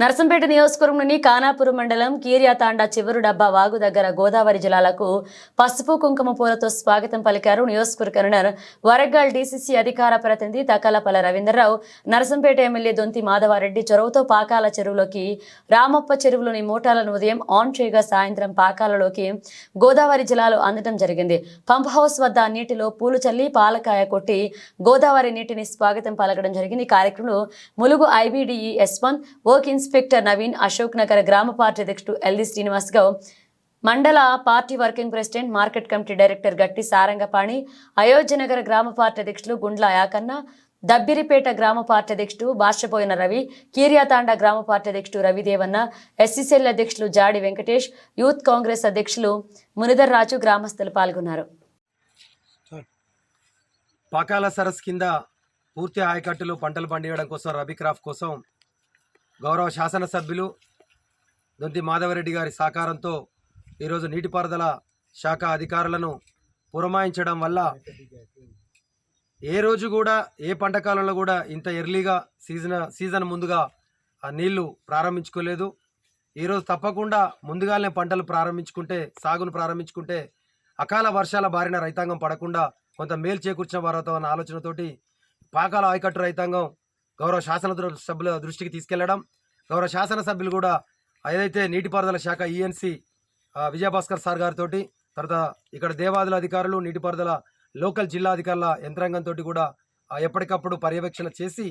నర్సంపేట నియోజకవర్గంలోని కానాపురం మండలం కీర్యాతాండ చివరు డబ్బా వాగు దగ్గర గోదావరి జిల్లాలకు పసుపు కుంకుమ పూలతో స్వాగతం పలికారు నియోజకవర్గ కన్వీనర్ వరగల్ డీసీసీ అధికార ప్రతినిధి తకాలపల్ల రవీంద్రరావు. నర్సంపేట ఎమ్మెల్యే దొంతి మాధవారెడ్డి చొరవతో పాకాల చెరువులోకి రామప్ప చెరువులోని మోటార్లను ఉదయం ఆన్ చేయగా సాయంత్రం పాకాలలోకి గోదావరి జలాలు అందడం జరిగింది. పంప్ హౌస్ వద్ద నీటిలో పూలు చల్లి పాలకాయ కొట్టి గోదావరి నీటిని స్వాగతం పలకడం జరిగింది. ఈ కార్యక్రమంలో Mulugu IBDE Yashwant one inspector Naveen Ashok Nagar గ్రామ పార్టీ అధ్యక్షుడు ఎల్ది శ్రీనివాస్ గౌడ్ మండల party working president market committee director Gatti Sarangapani Ayodhyanagar గ్రామ పార్టీ అధ్యక్షులు గుండ్ల యాకన్న దబ్బిరిపేట గ్రామ పార్టీ అధ్యక్షుడు బాషపోయిన రవి కీర్యాతాండ గ్రామ పార్టీ అధ్యక్షుడు రవిదేవన్న ఎస్సీసీఎల్ అధ్యక్షులు జాడి వెంకటేష్ యూత్ కాంగ్రెస్ అధ్యక్షులు మునిదర్ రాజు గ్రామస్తులు పాల్గొన్నారు. పాకాల సరస్ కింద పూర్తి ఆయకట్టులో పంటలు పండించడం కోసం రబీ క్రాఫ్ కోసం గౌరవ శాసనసభ్యులు దొంతి మాధవరెడ్డి గారి సహకారంతో ఈరోజు నీటిపారుదల శాఖ అధికారులను పురమాయించడం వల్ల ఏ రోజు కూడా ఏ పంట కాలంలో కూడా ఇంత ఎర్లీగా సీజన్ సీజన్ ముందుగా ఆ నీళ్ళు ప్రారంభించుకోలేదు. ఈరోజు తప్పకుండా ముందుగానే పంటలు ప్రారంభించుకుంటే సాగును ప్రారంభించుకుంటే అకాల వర్షాల బారిన రైతాంగం పడకుండా కొంత మేలు చేకూర్చిన వారవుతామన్న ఆలోచనతోటి పాకాల ఆయకట్టు రైతాంగం గౌరవ శాసన సభ్యుల దృష్టికి తీసుకెళ్ళడం గౌరవ శాసనసభ్యులు కూడా ఏదైతే నీటిపారుదల శాఖ ఈఎన్సీ విజయభాస్కర్ సార్ గారితో తర్వాత ఇక్కడ దేవాదుల అధికారులు నీటిపారుదల లోకల్ జిల్లా అధికారుల యంత్రాంగంతో కూడా ఎప్పటికప్పుడు పర్యవేక్షణ చేసి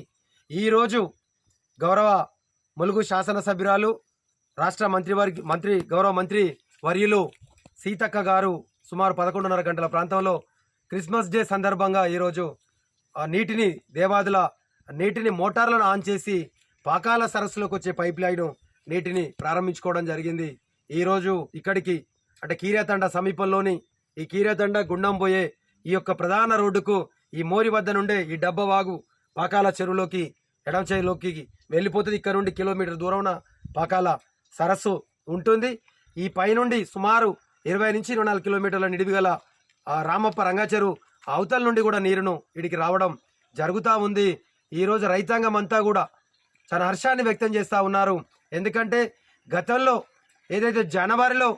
ఈరోజు గౌరవ ములుగు శాసనసభ్యురాలు రాష్ట్ర మంత్రివర్గ మంత్రి గౌరవ మంత్రి వర్యులు సీతక్క గారు సుమారు పదకొండున్నర గంటల ప్రాంతంలో క్రిస్మస్ డే సందర్భంగా ఈరోజు నీటిని దేవాదుల నీటిని మోటార్లను ఆన్ చేసి పాకాల సరస్సులోకి వచ్చే పైప్ లైన్ నీటిని ప్రారంభించుకోవడం జరిగింది. ఈరోజు ఇక్కడికి అంటే కీరేతండ సమీపంలోని ఈ కీరేతండ గుండం పోయే ఈ యొక్క ప్రధాన రోడ్డుకు ఈ మోరి వద్ద నుండే ఈ డబ్బ వాగు పాకాల చెరువులోకి ఎడం చేయిలోకి వెళ్ళిపోతుంది. ఇక్కడ నుండి కిలోమీటర్ దూరంన పాకాల సరస్సు ఉంటుంది. ఈ పైనుండి సుమారు ఇరవై నుంచి ఇరవై నాలుగు కిలోమీటర్ల నిడివిగల ఆ రామప్ప రంగచెరువు అవతల నుండి కూడా నీరును ఇడికి రావడం జరుగుతూ ఉంది. ఈరోజు రైతాంగం అంతా కూడా చాలా హర్షాన్ని వ్యక్తం చేస్తూ ఉన్నారు. ఎందుకంటే గతంలో ఏదైతే జనవరిలో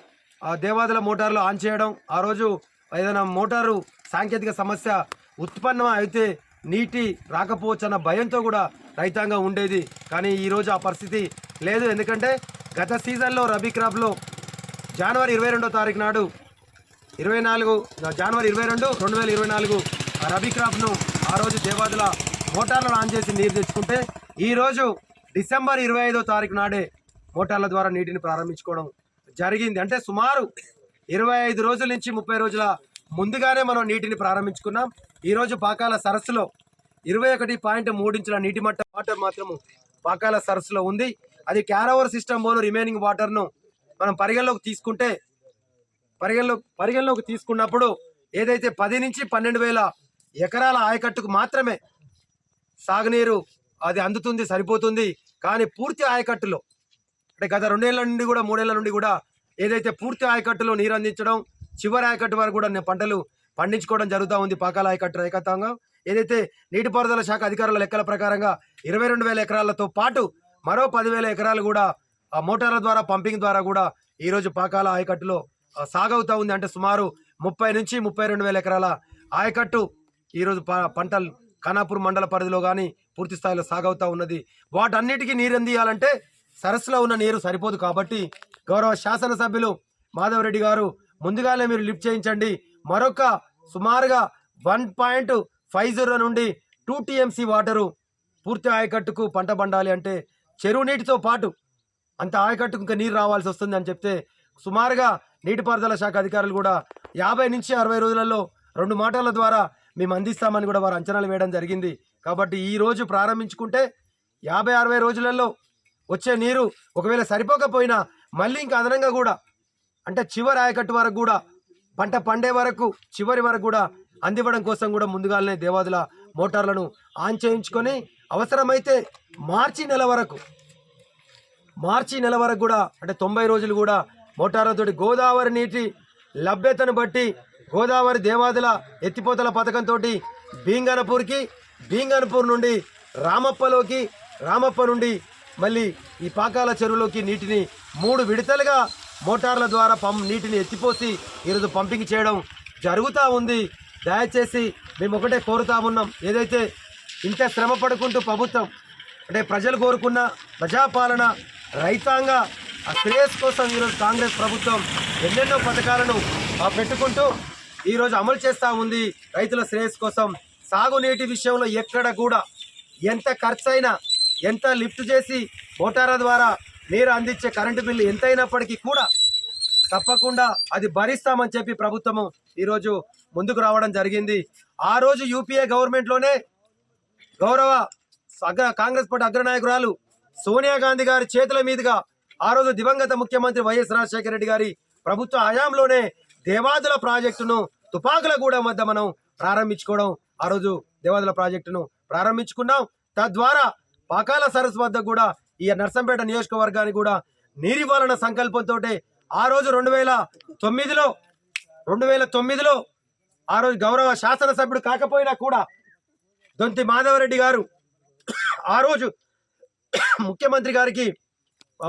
ఆ దేవాదుల మోటార్లు ఆన్ చేయడం ఆ రోజు ఏదైనా మోటారు సాంకేతిక సమస్య ఉత్పన్నం అయితే నీటి రాకపోవచ్చన్న భయంతో కూడా రైతాంగం ఉండేది. కానీ ఈరోజు ఆ పరిస్థితి లేదు. ఎందుకంటే గత సీజన్లో రబీ క్రాప్లో జనవరి ఇరవై రెండో తారీఖు నాడు ఇరవై నాలుగు జనవరి ఇరవై రెండు రెండు వేల ఇరవై నాలుగు ఆ రబీ క్రాప్ను ఆ రోజు దేవాదుల మోటార్లను ఆన్ చేసి నీరు తెచ్చుకుంటే ఈరోజు డిసెంబర్ ఇరవై ఐదో తారీఖు నాడే మోటార్ల ద్వారా నీటిని ప్రారంభించుకోవడం జరిగింది. అంటే సుమారు ఇరవై ఐదు రోజుల నుంచి ముప్పై రోజుల ముందుగానే మనం నీటిని ప్రారంభించుకున్నాం. ఈరోజు పాకాల సరస్సులో ఇరవై ఒకటి పాయింట్ మూడించుల నీటి మట్ట వాటర్ మాత్రము పాకాల సరస్సులో ఉంది. అది క్యారోవర్ సిస్టమ్ బోను రిమైనింగ్ వాటర్ను మనం పరిగణలోకి తీసుకుంటే పరిగణలో పరిగణలోకి తీసుకున్నప్పుడు ఏదైతే పది నుంచి పన్నెండు వేల ఎకరాల ఆయకట్టుకు మాత్రమే సాగునీరు అది అందుతుంది సరిపోతుంది. కానీ పూర్తి ఆయకట్టులో అంటే గత రెండేళ్ళ నుండి కూడా మూడేళ్ళ నుండి కూడా ఏదైతే పూర్తి ఆయకట్టులో నీరు అందించడం చివరి ఆయకట్టు వరకు కూడా పంటలు పండించుకోవడం జరుగుతూ ఉంది పాకాల ఆయకట్టు రైకత్వంగా ఏదైతే నీటిపారుదల శాఖ అధికారుల లెక్కల ప్రకారంగా ఇరవై రెండు వేల ఎకరాలతో పాటు మరో పదివేల ఎకరాలు కూడా ఆ మోటార్ల ద్వారా పంపింగ్ ద్వారా కూడా ఈరోజు పాకాల ఆయకట్టులో సాగవుతూ ఉంది. అంటే సుమారు ముప్పై నుంచి ముప్పై రెండు వేల ఎకరాల ఆయకట్టు ఈరోజు పంటలు ఖానాపూర్ మండల పరిధిలో కానీ పూర్తి స్థాయిలో సాగవుతూ ఉన్నది. వాటన్నిటికీ నీరు అందియాలంటే సరస్సులో ఉన్న నీరు సరిపోదు కాబట్టి గౌరవ శాసనసభ్యులు మాధవరెడ్డి గారు ముందుగానే మీరు లిఫ్ట్ చేయించండి. మరొక సుమారుగా వన్ పాయింట్ ఫైవ్ జీరో నుండి టూ టీఎంసీ వాటరు పూర్తి ఆయకట్టుకు పంట పండాలి అంటే చెరువు నీటితో పాటు అంత ఆయకట్టుకు ఇంకా నీరు రావాల్సి వస్తుంది అని చెప్తే సుమారుగా నీటిపారుదల శాఖ అధికారులు కూడా యాభై నుంచి అరవై రోజులలో రెండు మాటల ద్వారా మేము అందిస్తామని కూడా వారు అంచనాలు వేయడం జరిగింది. కాబట్టి ఈ రోజు ప్రారంభించుకుంటే యాభై అరవై రోజులలో వచ్చే నీరు ఒకవేళ సరిపోకపోయినా మళ్ళీ ఇంకా అదనంగా కూడా అంటే చివరి ఆయకట్టు వరకు కూడా పంట పండే వరకు చివరి వరకు కూడా అందివ్వడం కోసం కూడా ముందుగానే దేవాదుల మోటార్లను ఆన్ చేయించుకొని అవసరమైతే మార్చి నెల వరకు మార్చి నెల వరకు కూడా అంటే తొంభై రోజులు కూడా మోటార్లతోటి గోదావరి నీటి లభ్యతను బట్టి గోదావరి దేవాదుల ఎత్తిపోతల పథకంతో భీంగనపూర్కి భీంగనపూర్ నుండి రామప్పలోకి రామప్ప నుండి మళ్ళీ ఈ పాకాల చెరువులోకి నీటిని మూడు విడతలుగా మోటార్ల ద్వారా పం నీటిని ఎత్తిపోసి ఈరోజు పంపింగ్ చేయడం జరుగుతూ ఉంది. దయచేసి మేము ఒకటే కోరుతా ఉన్నాం. ఏదైతే ఇంత శ్రమ పడుకుంటూ ప్రభుత్వం అంటే ప్రజలు కోరుకున్న ప్రజాపాలన రైతాంగ ఆ శ్రేయస్ కోసం ఈరోజు కాంగ్రెస్ ప్రభుత్వం ఎన్నెన్నో పథకాలను ఆ, పెట్టుకుంటూ ఈరోజు అమలు చేస్తూ ఉంది రైతుల శ్రేయస్ కోసం. సాగునీటి విషయంలో ఎక్కడ కూడా ఎంత ఖర్చైనా ఎంత లిఫ్ట్ చేసి మోటార్ల ద్వారా నీరు అందించే కరెంటు బిల్లు ఎంతైనప్పటికీ కూడా తప్పకుండా అది భరిస్తామని చెప్పి ప్రభుత్వము ఈరోజు ముందుకు రావడం జరిగింది. ఆ రోజు యూపీఏ గవర్నమెంట్లోనే గౌరవ అగ్ర కాంగ్రెస్ పార్టీ అగ్రనాయకురాలు సోనియా గాంధీ గారి చేతుల మీదుగా ఆ రోజు దివంగత ముఖ్యమంత్రి వైఎస్ రాజశేఖర రెడ్డి గారి ప్రభుత్వ హయాంలోనే దేవాదుల ప్రాజెక్టును తుపాకులగూడెం వద్ద మనం ప్రారంభించుకోవడం ఆ రోజు దేవాదుల ప్రాజెక్టును ప్రారంభించుకున్నాం. తద్వారా పాకాల సరస్సు వద్ద కూడా ఈ నర్సంపేట నియోజకవర్గానికి కూడా నీరివ్వాలన్న సంకల్పంతో ఆ రోజు రెండు వేల తొమ్మిదిలో రెండు వేల తొమ్మిదిలో ఆ రోజు గౌరవ శాసనసభ్యుడు కాకపోయినా కూడా దొంతి మాధవరెడ్డి గారు ఆ రోజు ముఖ్యమంత్రి గారికి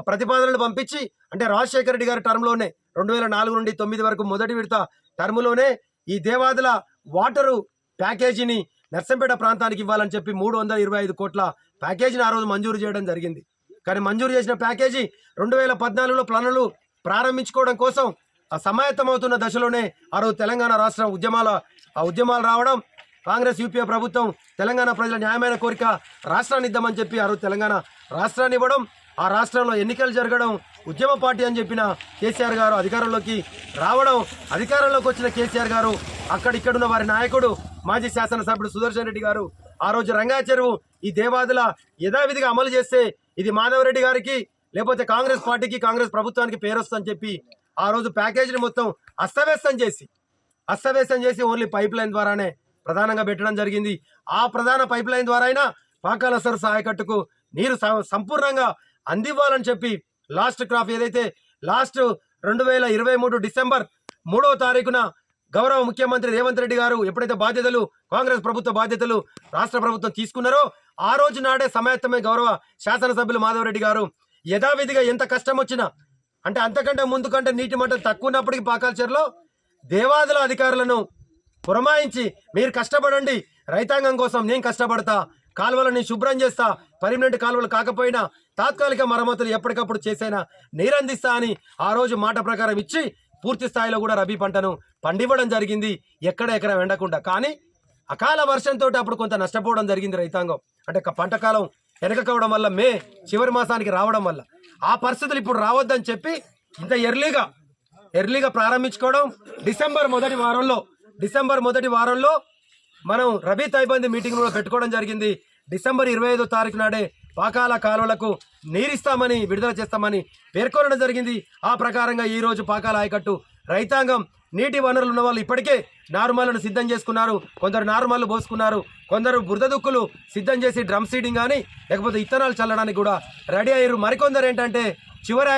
ప్రతిపాదనలు పంపించి అంటే రాజశేఖర రెడ్డి గారి టర్మ్లోనే రెండు వేల నాలుగు నుండి తొమ్మిది వరకు మొదటి విడత టర్మ్లోనే ఈ దేవాదుల వాటరు ప్యాకేజీని నర్సంపేట ప్రాంతానికి ఇవ్వాలని చెప్పి మూడు వందల ఇరవై ఐదు కోట్ల ప్యాకేజీని ఆ రోజు మంజూరు చేయడం జరిగింది. కానీ మంజూరు చేసిన ప్యాకేజీ రెండు వేల పద్నాలుగులో ప్లాన్లు ప్రారంభించుకోవడం కోసం ఆ సమాయత్తమవుతున్న దశలోనే ఆ రోజు తెలంగాణ రాష్ట్ర ఉద్యమాల ఆ ఉద్యమాలు రావడం కాంగ్రెస్ యూపీఏ ప్రభుత్వం తెలంగాణ ప్రజల న్యాయమైన కోరిక రాష్ట్రాన్ని ఇద్దామని చెప్పి ఆ రోజు తెలంగాణ రాష్ట్రాన్ని ఇవ్వడం ఆ రాష్ట్రంలో ఎన్నికలు జరగడం ఉద్యమ పార్టీ అని చెప్పిన కేసీఆర్ గారు అధికారంలోకి రావడం అధికారంలోకి వచ్చిన కేసీఆర్ గారు అక్కడిక్కడున్న వారి నాయకుడు మాజీ శాసనసభ్యుడు సుదర్శన్ రెడ్డి గారు ఆ రోజు రంగా చెరువు ఈ దేవాదుల యథావిధిగా అమలు చేస్తే ఇది మాధవరెడ్డి గారికి లేకపోతే కాంగ్రెస్ పార్టీకి కాంగ్రెస్ ప్రభుత్వానికి పేరొస్తుందని చెప్పి ఆ రోజు ప్యాకేజీని మొత్తం అస్తవ్యస్తం చేసి అస్తవ్యస్తం చేసి ఓన్లీ పైప్ లైన్ ద్వారానే ప్రధానంగా పెట్టడం జరిగింది. ఆ ప్రధాన పైప్ లైన్ ద్వారా అయినా పాకాల సరస్సు ఆయకట్టుకు నీరు సంపూర్ణంగా అందివ్వాలని చెప్పి లాస్ట్ క్రాప్ ఏదైతే లాస్ట్ రెండు వేల ఇరవై మూడు డిసెంబర్ మూడవ తారీఖున గౌరవ ముఖ్యమంత్రి రేవంత్ రెడ్డి గారు ఎప్పుడైతే బాధ్యతలు కాంగ్రెస్ ప్రభుత్వ బాధ్యతలు రాష్ట్ర ప్రభుత్వం తీసుకున్నారో ఆ రోజు నాడే సమాయత్తమే గౌరవ శాసనసభ్యులు మాధవరెడ్డి గారు. యథావిధిగా ఎంత కష్టం వచ్చినా అంటే అంతకంటే ముందు కంటే నీటి మట్టం తక్కువ ఉన్నప్పటికీ పాకాల్చర్లో దేవాదుల అధికారులను పురమాయించి మీరు కష్టపడండి రైతాంగం కోసం నేను కష్టపడతా కాలువలను శుభ్రం చేస్తా పర్మనెంట్ కాలువలు కాకపోయినా తాత్కాలిక మరమ్మతులు ఎప్పటికప్పుడు చేసైనా నీరందిస్తా అని ఆ రోజు మాట ప్రకారం ఇచ్చి పూర్తి స్థాయిలో కూడా రబీ పంటను పండివ్వడం జరిగింది ఎక్కడ ఎక్కడ వెండకుండా. కానీ అకాల వర్షంతో అప్పుడు కొంత నష్టపోవడం జరిగింది రైతాంగం. అంటే క- పంట కాలం వెనక వల్ల మే చివరి మాసానికి రావడం వల్ల. ఆ పరిస్థితులు ఇప్పుడు రావద్దని చెప్పి ఇంత ఎర్లీగా ఎర్లీగా ప్రారంభించుకోవడం డిసెంబర్ మొదటి వారంలో డిసెంబర్ మొదటి వారంలో మనం రబీ తైబంది మీటింగ్ కూడా పెట్టుకోవడం జరిగింది. డిసెంబర్ ఇరవై ఐదో తారీఖు నాడే పాకాల కాలువలకు నీరిస్తామని విడుదల చేస్తామని పేర్కొనడం జరిగింది. ఆ ప్రకారంగా ఈరోజు పాకాల ఆయకట్టు రైతాంగం నీటి వనరులు ఉన్న వాళ్ళు ఇప్పటికే నార్మల్ను సిద్ధం చేసుకున్నారు. కొందరు నార్మల్లు పోసుకున్నారు. కొందరు బురద దుక్కులు సిద్ధం చేసి డ్రమ్ సీడింగ్ కానీ లేకపోతే ఇత్తనాలు చల్లడానికి కూడా రెడీ అయ్యారు. మరికొందరు ఏంటంటే చివరి